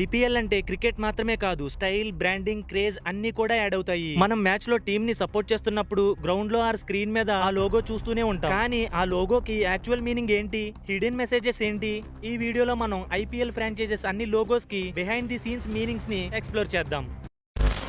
IPL అంటే cricket మాత్రమే కాదు స్టైల్ బ్రాండింగ్ క్రేజ్ అన్ని కూడా యాడ్ అవుతాయి. మనం మ్యాచ్లో టీమ్ని సపోర్ట్ చేస్తున్నప్పుడు గ్రౌండ్లో ఆర్ స్క్రీన్ మీద ఆ లోగో చూస్తూనే ఉంటాం. కానీ ఆ లోగోకి యాక్చువల్ మీనింగ్ ఏంటి? హిడెన్ మెసేజెస్ ఏంటి? ఈ వీడియోలో మనం ఐపీఎల్ ఫ్రాంచైజెస్ అన్ని లోగోస్కి బిహైండ్ ది సీన్స్ మీనింగ్స్ని ఎక్స్ప్లోర్ చేద్దాం.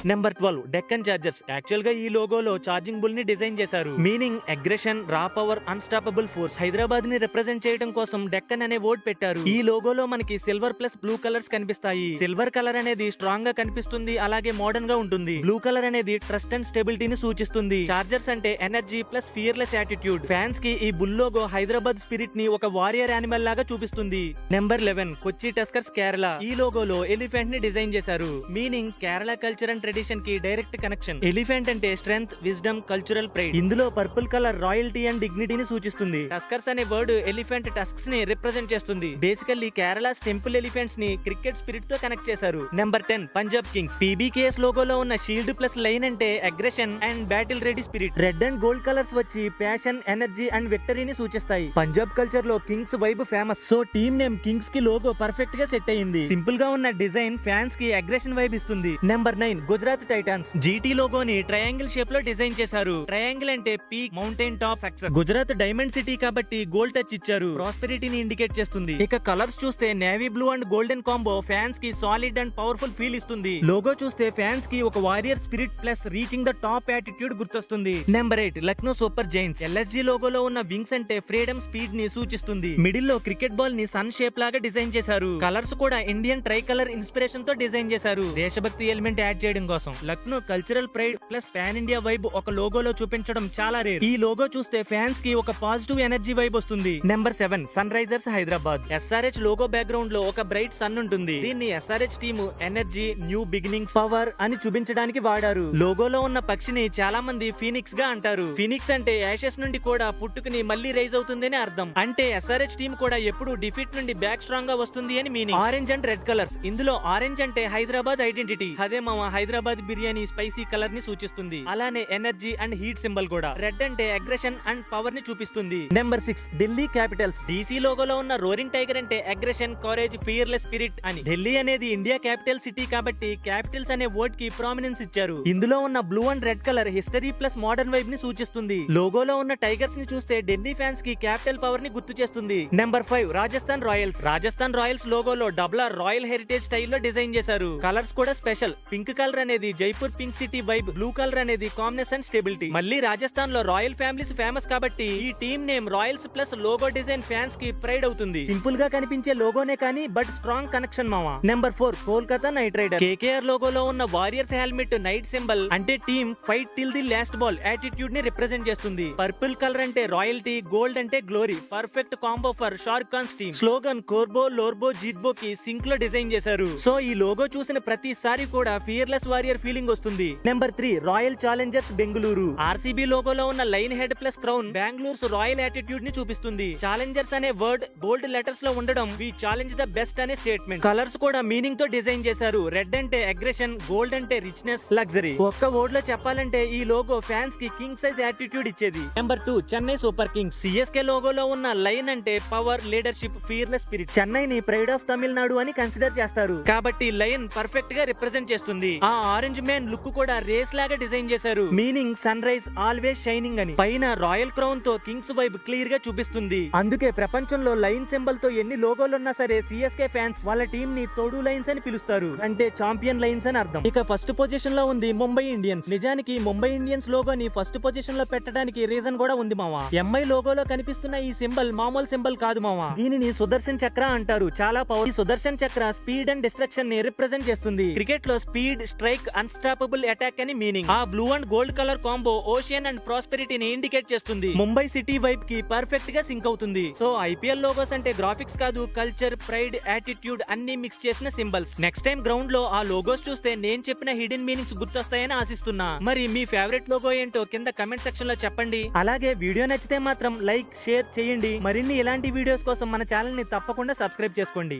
Number twelve Deccan Chargers. యాక్చువల్గా ఈ లోగోలో చార్జింగ్ బుల్ని డిజైన్ చేశారు. Meaning aggression raw power unstoppable force హైదరాబాద్ని రిప్రజెంట్ చేయడం కోసం డెక్కన్ అనే ఓడ్ పెట్టారు. ఈ లోగోలో మనకి సిల్వర్ ప్లస్ బ్లూ కలర్స్ కనిపిస్తాయి. సిల్వర్ కలర్ అనేది స్ట్రాంగ్గా కనిపిస్తుంది అలాగే మోడర్న్గా ఉంటుంది. బ్లూ కలర్ అనేది ట్రస్ట్ అండ్ స్టెబిలిటీని సూచిస్తుంది. చార్జర్స్ అంటే ఎనర్జీ ప్లస్ ఫియర్లెస్ యాటిట్యూడ్ ఫ్యాన్స్కి ఈ బుల్ లోగో హైదరాబాద్ స్పిరిట్ని ఒక వారియర్ యానిమల్ లాగా చూపిస్తుంది. Number eleven Kochi Tuskers Kerala ఈ లోగోలో ఎలిఫెంట్ని డిజైన్ చేశారు. మీనింగ్ కేరళ కల్చర్ అండ్ ట్రెడిషన్కి డైరెక్ట్ కనెక్షన్ ఎలిఫెంట్ అంటే స్ట్రెంగ్త్ విజ్డమ్ కల్చరల్ ప్రైడ్ ఇందులో పర్పుల్ కలర్ రాయల్టీ అండ్ డిగ్నిటీని సూచిస్తుంది. టస్కర్స్ అనే వర్డ్ ఎలిఫెంట్ టస్క్స్ని రిప్రజెంట్ చేస్తుంది. బేసికల్లీ కేరళ టెంపుల్ ఎలిఫెంట్స్ని క్రికెట్ స్పిరిట్తో కనెక్ట్ చేశారు. Number ten Punjab Kings PBKS లోగోలో ఉన్న షీల్డ్ ప్లస్ లైన్ అంటే aggression and battle ready spirit red and gold colours వచ్చి ప్యాషన్ ఎనర్జీ అండ్ విక్టరీని సూచిస్తాయి. పంజాబ్ కల్చర్లో kings vibe famous so team name కింగ్స్కి logo పర్ఫెక్ట్గా సెట్ అయ్యింది సింపుల్గా ఉన్న డిజైన్ ఫ్యాన్స్కి అగ్రెషన్ వైబ్ ఇస్తుంది. Number nine Gujarat Titans. GT లోగోని triangle షేప్లో డిజైన్ చేశారు. ట్రయాంగిల్ అంటే peak mountain top success Gujarat diamond city కాబట్టి గోల్డ్ టచ్ ఇచ్చారు. ప్రాస్పెరిటీని ఇండికేట్ చేస్తుంది. ఇక కలర్స్ చూస్తే navy blue and golden combo ఫ్యాన్స్కి సాలిడ్ అండ్ పవర్ఫుల్ ఫీల్ ఇస్తుంది. లోగో చూస్తే ఫ్యాన్స్కి ఒక warrior spirit plus reaching the top attitude గుర్తొస్తుంది. Number eight Lucknow Super Giants LSG లోగోలో ఉన్న వింగ్స్ అంటే ఫ్రీడమ్ స్పీడ్ని సూచిస్తుంది. మిడిల్లో క్రికెట్ బాల్ని సన్ షేప్ లాగా డిజైన్ చేశారు. కలర్స్ కూడా ఇండియన్ ట్రై కలర్ ఇన్స్పిరేషన్తో డిజైన్ చేశారు. దేశభక్తి ఎలిమెంట్ యాడ్ చేయడం కోసం. Lucknow cultural pride plus pan India vibe ఒక లోగోలో చూపించడం చాలా రేర్. ఈ లోగో చూస్తే ఫ్యాన్స్కి ఒక పాజిటివ్ ఎనర్జీ వైబ్ వస్తుంది. Number seven Sunrisers Hyderabad. SRH logo బ్యాక్గ్రౌండ్లో ఒక బ్రైట్ సన్ ఉంటుంది. దీన్ని SRH team energy new beginning power అని చూపించడానికి వాడారు. లోగోలో ఉన్న పక్షిని చాలా మంది ఫీనిక్స్గా అంటారు. ఫీనిక్స్ అంటే యాషెస్ నుండి కూడా పుట్టుకుని మళ్ళీ రైజ్ అవుతుందని అర్థం. అంటే ఎస్ఆర్హెచ్ టీమ్ కూడా ఎప్పుడు డిఫీట్ నుండి బ్యాక్ స్ట్రాంగ్గా వస్తుంది అని meaning orange and red colours ఇందులో ఆరెంజ్ అంటే హైదరాబాద్ ఐడెంటిటీ అదే మామ హైదరాబాద్ బిర్యానీ స్పైసీ కలర్ని సూచిస్తుంది. అలానే ఎనర్జీ అండ్ హీట్ సింబల్ కూడా. రెడ్ అంటే అగ్రెషన్ అండ్ పవర్ని చూపిస్తుంది. Number six Delhi Capitals. DC లోగోలో ఉన్న రోరింగ్ టైగర్ అంటే అగ్రెషన్ కరేజ్ ఫియర్లెస్ స్పిరిట్ అని. ఢిల్లీ అనేది ఇండియా క్యాపిటల్ సిటీ కాబట్టి క్యాపిటల్స్ అనే వర్డ్కి ప్రామినెన్స్ ఇచ్చారు. ఇందులో ఉన్న blue and red colour history plus modern వైబ్ని సూచిస్తుంది. లోగోలో ఉన్న టైగర్స్ని చూస్తే ఢిల్లీ ఫ్యాన్స్కి క్యాపిటల్ పవర్ని గుర్తు చేస్తుంది. Number five Rajasthan Royals Rajasthan Royals లోగోలో డబ్లా రాయల్ హెరిటేజ్ స్టైల్లో డిజైన్ చేశారు. కలర్స్ కూడా స్పెషల్ పింక్ కలర్ అనేది Jaipur pink city vibe blue colour అనేది కాంబినేషన్ స్టెబిలిటీ. మళ్ళీ రాజస్థాన్లో రాయల్ ఫ్యామిలీస్ ఫేమస్ కాబట్టి ఈ team name Royals plus logo design ఫ్యాన్స్కి ప్రైడ్ అవుతుంది. సింపుల్గా కనిపించే లోగోనే కానీ బట్ స్ట్రాంగ్ కనెక్షన్ మావా. Number four Kolkata Knight Rider. KKR లోగోలో ఉన్న వారియర్స్ హెల్మెట్ నైట్ సింబల్ అంటే team fight till the last ball యాటిట్యూడ్ని represent చేస్తుంది. పర్పుల్ కలర్ అంటే రాయల్టీ గోల్డ్ అంటే glory. Perfect combo for Shah Rukh Khan's team. Slogan కోర్బో లోర్బో జీత్బో కి సింక్లో డిజైన్ చేశారు. సో ఈ లోగో చూసిన ప్రతిసారి కూడా ఫియర్లెస్ వారియర్ ఫీలింగ్ వస్తుంది. Number three Royal Challengers Bengaluru RCB లోగోలో ఉన్న lion head plus crown Bengaluru royal యాటిట్యూడ్ని చూపిస్తుంది. ఛాలెంజర్స్ అనే వర్డ్ బోల్డ్ లెటర్స్లో ఉండడం వి ఛాలెంజ్ ద బెస్ట్ అనే స్టేట్మెంట్. కలర్స్ కూడా మీనింగ్తో డిజైన్ చేశారు. రెడ్ అంటే అగ్రెషన్ గోల్డ్ అంటే రిచ్నెస్ లగ్జరీ ఒక్క వర్డ్లో చెప్పాలంటే ఈ లోగో ఫ్యాన్స్కి కింగ్ సైజ్ యాటిట్యూడ్ ఇచ్చేది number two Chennai Super Kings CSK లోగోలో ఉన్న లైన్ అంటే power leadership fearless spirit Chennai ని ప్రైడ్ ఆఫ్ తమిళనాడు అని కన్సిడర్ చేస్తారు. కాబట్టి లైన్ పర్ఫెక్ట్గా రిప్రజెంట్ చేస్తుంది. ఆ ఆరెంజ్ మ్యాన్ లుక్ కూడా రేస్ లాగా డిజైన్ చేశారు. Meaning sun rise always shining అని. పైన రాయల్ క్రౌన్తో కింగ్స్ వైబ్ క్లియర్గా చూపిస్తుంది. అందుకే ప్రపంచంలో లైన్ సింబల్తో ఎన్ని లోగోలు ఉన్నా సరే సిఎస్కే ఫ్యాన్స్ వాళ్ళ టీం ని తోడు లైన్స్ అని పిలుస్తారు. అంటే చాంపియన్ లైన్స్ అని అర్థం. ఇక ఫస్ట్ పొజిషన్లో ఉంది ముంబై ఇండియన్స్. నిజానికి ముంబై ఇండియన్స్ లోగోని ఫస్ట్ పొజిషన్లో పెట్టడానికి రీజన్ కూడా ఉంది మావా. ఎంఐ లోగోలో కనిపిస్తున్న ఈ సింబల్ మామూలు సింబల్ కాదు మావా. దీనిని సుదర్శన్ చక్ర అంటారు. చాలా పవర్ ఈ సుదర్శన్ చక్ర స్పీడ్ అండ్ డిస్ట్రక్షన్ని రిప్రజెంట్ చేస్తుంది. క్రికెట్లో స్పీడ్ స్ట్రైక్ అన్స్టాపబుల్ అటాక్ అని మీనింగ్ ఆ blue and gold colour combo ocean and ప్రాస్పెరిటీని indicate చేస్తుంది. ముంబై సిటీ వైబ్కి పర్ఫెక్ట్గా సింక్ అవుతుంది. సో ఐపీఎల్ లోగోస్ అంటే గ్రాఫిక్స్ కాదు కల్చర్ ప్రైడ్ యాటిట్యూడ్ అన్ని మిక్స్ చేసిన సింబల్స్ నెక్స్ట్ టైం గ్రౌండ్లో ఆ లోగోస్ చూస్తే నేను చెప్పిన హిడెన్ మీనింగ్స్ గుర్తొస్తాయని ఆశిస్తున్నా. మరి మీ ఫేవరెట్ లోగో ఏంటో కింద కమెంట్ సెక్షన్లో చెప్పండి. అలాగే వీడియో నచ్చితే మాత్రం లైక్ షేర్ చేయండి. మరిన్ని ఇలాంటి వీడియోస్ కోసం మన ఛానల్ని తప్పకుండా సబ్స్క్రైబ్ చేసుకోండి.